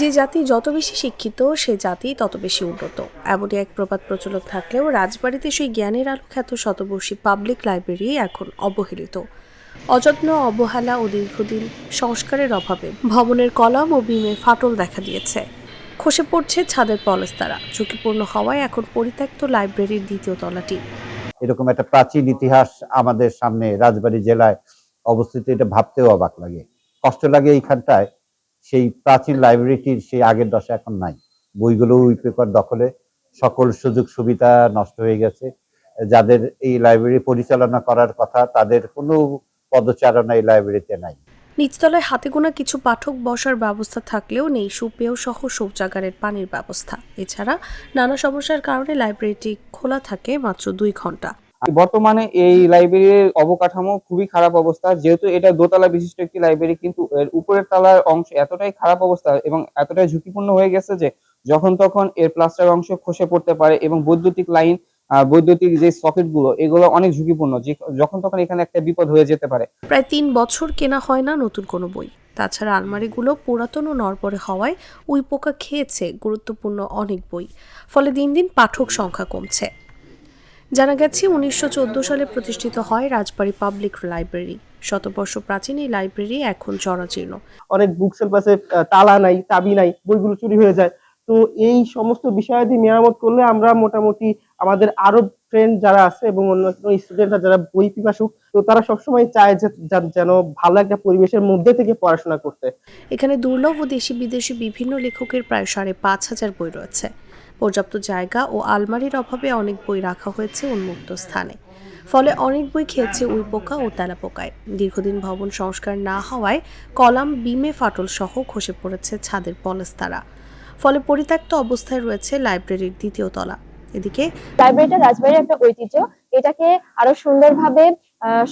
যে জাতি যত বেশি শিক্ষিত, সে জাতি তত বেশি উন্নত। এমনই এক প্রবাদ প্রচলন থাকলেও রাজবাড়িতে সেই জ্ঞানের আলো খ্যাত শতবর্ষী পাবলিক লাইব্রেরি এখন অবহেলিত। অযত্ন, অবহেলা ও দীর্ঘদিন সংস্কারের অভাবে ভবনের কলম ও বিমে ফাটল দেখা দিয়েছে। খসে পড়ছে ছাদের পলস্তারা, ঝুঁকিপূর্ণ হওয়ায় এখন পরিত্যক্ত লাইব্রেরির দ্বিতীয় তলাটি। এরকম একটা প্রাচীন ইতিহাস আমাদের সামনে রাজবাড়ী জেলায় অবস্থিত, এটা ভাবতেও অবাক লাগে। কষ্ট লাগে এইখানটায়। সেই প্রাচীন লাইব্রেরিটির সেই আগের দশা এখন নাই। বইগুলো উই পেপার দখলে সকল সুযোগ সুবিধা নষ্ট হয়ে গেছে। যাদের এই লাইব্রেরি পরিচালনা করার কথা, তাদের কোনো পদচারণা এই লাইব্রেরিতে নাই। নিচতলায় হাতে গোনা কিছু পাঠক বসার ব্যবস্থা থাকলেও নেই সুপেয় সহ শৌচাগারের পানির ব্যবস্থা। এছাড়া নানা সমস্যার কারণে লাইব্রেরিটি খোলা থাকে মাত্র দুই ঘণ্টা। বর্তমানে এই লাইব্রেরির অবকাঠামো খুবই খারাপ অবস্থা। যেহেতু এটা দোতলা বিশিষ্ট একটি লাইব্রেরি কিন্তু এর উপরের তলার অংশ এতটাই খারাপ অবস্থা এবং এতটাই ঝুঁকিপূর্ণ হয়ে গেছে যে যখন তখন এর প্লাস্টার অংশ খসে পড়তে পারে এবং বৈদ্যুতিক লাইন বৈদ্যুতিক যে সকেটগুলো এগুলো অনেক ঝুঁকিপূর্ণ। যে যখন তখন এখানে একটা বিপদ হয়ে যেতে পারে। প্রায় তিন বছর কেনা হয় না নতুন কোনো বই। তাছাড়া আলমারিগুলো পুরাতন ও নড়বড়ে হওয়ায় উই পোকা খেয়েছে গুরুত্বপূর্ণ অনেক বই। ফলে দিন দিন পাঠক সংখ্যা কমছে। জানা গেছে উনিশশো চোদ্দ সালে প্রতিষ্ঠিত হয় রাজবাড়ী পাবলিক লাইব্রেরি। শতবর্ষ প্রাচীন এই লাইব্রেরি এখন জরাজীর্ণ। অনেক বুক সেলফ আছে তালা নাই চাবি নাই বইগুলো চুরি হয়ে যায়। তো এই সমস্ত বিষয়াদি মেরামত করলে আমরা মোটামুটি আমাদের আরও ফ্রেন্ড যারা আছে এবং অন্য স্টুডেন্টরা যারা বই পিপাসুক তো তারা সবসময় চায় যে যেন ভালো একটা পরিবেশের মধ্যে থেকে পড়াশোনা করতে। এখানে দুর্লভ ও দেশি বিদেশি বিভিন্ন লেখকের প্রায় সাড়ে পাঁচ হাজার বই রয়েছে। পর্যাপ্ত জায়গা ও আলমারির অভাবে অনেক বই রাখা হয়েছে উন্মুক্ত স্থানে। ফলে অনেক বই খেয়েছে উই পোকা ও তেলাপোকায় দীর্ঘদিন ভবন সংস্কার না হওয়ায় কলাম, বিমে, ফাটল সহ খসে পড়েছে ছাদের পলেস্তারা ফলে পরিত্যক্ত অবস্থায় রয়েছে লাইব্রেরির দ্বিতীয় তলা। এদিকে লাইব্রেরিটা রাজবাড়ির একটা ঐতিহ্য। এটাকে আরও সুন্দরভাবে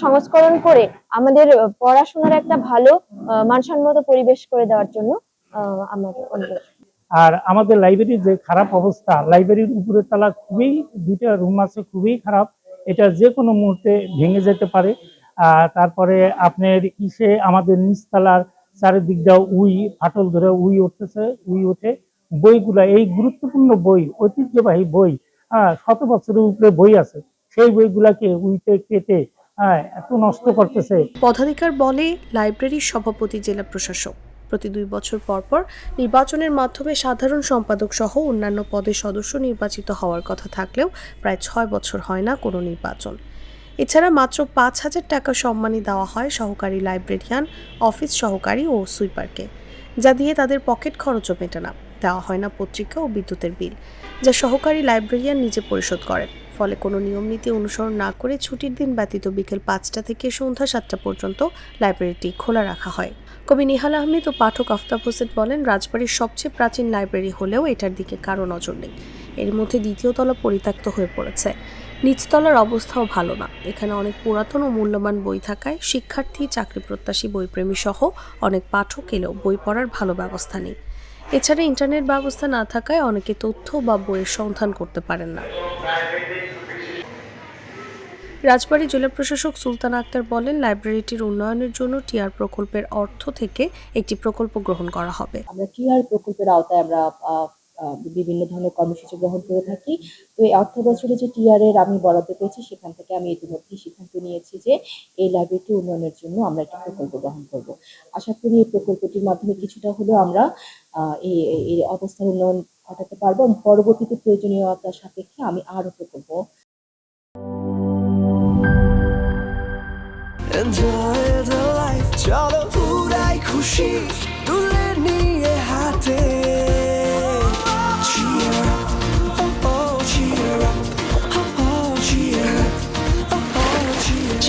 সংস্করণ করে আমাদের পড়াশোনার একটা ভালো মানসম্মত পরিবেশ করে দেওয়ার জন্য আমার অনুরোধ আর আমাদের লাইব্রেরির যে খারাপ অবস্থা লাইব্রেরির উপরের তলা খুবই, দুইটা রুম আছে খুবই খারাপ। এটা যে কোনো মুহূর্তে ভেঙে যেতে পারে। তারপরে আপনার ইসে আমাদের নিচতলার চারিদিকটা উই, ফাটল ধরে উই উঠতেছে, উই ওঠে। বইগুলা, এই গুরুত্বপূর্ণ বই, ঐতিহ্যবাহী বই হ্যাঁ শত বছরের উপরে বই আছে। সেই বইগুলাকে উইতে, কেটে হ্যাঁ এত নষ্ট করতেছে। পদাধিকার বলে লাইব্রেরির সভাপতি, জেলা প্রশাসক। প্রতি দুই বছর পর পর নির্বাচনের মাধ্যমে সাধারণ সম্পাদক সহ অন্যান্য পদের সদস্য নির্বাচিত হওয়ার কথা থাকলেও প্রায় ছয় বছর হয় না কোনো নির্বাচন। এছাড়া মাত্র পাঁচ হাজার টাকা সম্মানী দেওয়া হয় সহকারী লাইব্রেরিয়ান, অফিস সহকারী ও সুইপারকে, যা দিয়ে তাদের পকেট খরচও মেটে না দেওয়া হয় না পত্রিকা ও বিদ্যুতের বিল, যা সহকারী লাইব্রেরিয়ান নিজে পরিশোধ করেন। ফলে কোনো নিয়মনীতি অনুসরণ না করে ছুটির দিন ব্যতীত বিকেল পাঁচটা থেকে সন্ধ্যা সাতটা পর্যন্ত লাইব্রেরিটি খোলা রাখা হয়। কবি নিহাল আহমেদ ও পাঠক আফতাব হোসেন বলেন, রাজবাড়ির সবচেয়ে প্রাচীন লাইব্রেরি হলেও এটার দিকে কারও নজর নেই। এর মধ্যে দ্বিতীয় তলা পরিত্যক্ত হয়ে পড়েছে। নিচতলার অবস্থাও ভালো না। এখানে অনেক পুরাতন ও মূল্যবান বই থাকায় শিক্ষার্থী চাকরি প্রত্যাশী বইপ্রেমী সহ অনেক পাঠক এলেও বই পড়ার ভালো ব্যবস্থা নেই। এছাড়া ইন্টারনেট ব্যবস্থা না থাকায় অনেকে তথ্য বা বইয়ের সন্ধান করতে পারেন না। রাজবাড়ী জেলা প্রশাসক সুলতান আক্তার বলেন, লাইব্রেরিটির উন্নয়নের জন্য টিআর প্রকল্পের অর্থ থেকে একটি প্রকল্প গ্রহণ করা হবে। আমরা টিআর প্রকল্পের আওতায় আমরা বিভিন্ন ধরনের কর্মসূচি গ্রহণ করে থাকি। তো এই অর্থ বছরে যে টিআর এর আমি বরাদ্দ পেয়েছি, সেখান থেকে আমি ইতিমধ্যে সিদ্ধান্ত নিয়েছি যে এই লাইব্রেরিটি উন্নয়নের জন্য আমরা একটা প্রকল্প গ্রহণ করব। আশা করি এই প্রকল্পটির মাধ্যমে কিছুটা হলেও আমরা এই অবস্থার উন্নয়ন ঘটাতে পারব এবং পরবর্তীতে প্রয়োজনীয়তার সাপেক্ষে আমি আরও প্রকল্প Enjoy the life, চলো উড়াই খুশি।